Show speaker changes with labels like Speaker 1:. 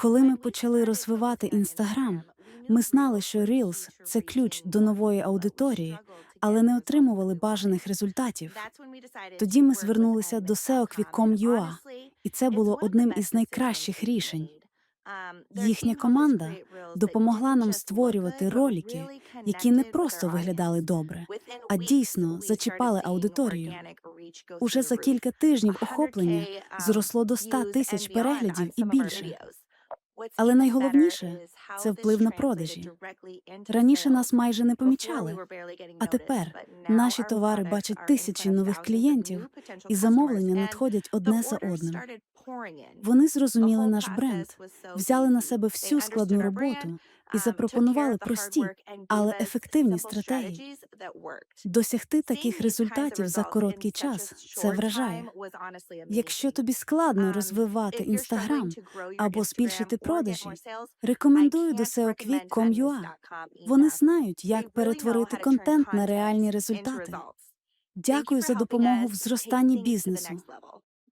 Speaker 1: Коли ми почали розвивати Інстаграм, ми знали, що Reels – це ключ до нової аудиторії, але не отримували бажаних результатів.
Speaker 2: Тоді ми звернулися до SEOQuick.com.ua,
Speaker 1: і це було одним із найкращих рішень. Їхня команда допомогла нам створювати ролики, які не просто виглядали добре, а дійсно зачіпали аудиторію. Уже за кілька тижнів охоплення зросло до 100 тисяч переглядів і більше.
Speaker 2: Але найголовніше це вплив на продажі. Раніше нас майже не помічали,
Speaker 1: А тепер наші товари бачать тисячі нових клієнтів, і замовлення надходять одне за одним. Вони зрозуміли наш бренд, взяли на себе всю складну роботу і запропонували прості, але ефективні стратегії. Досягти таких результатів за короткий час це вражає. Якщо тобі складно розвивати Інстаграм або збільшити продажі, рекомендую до SEOQuick.com.ua. Вони знають, як перетворити контент на реальні результати. Дякую за допомогу в зростанні бізнесу.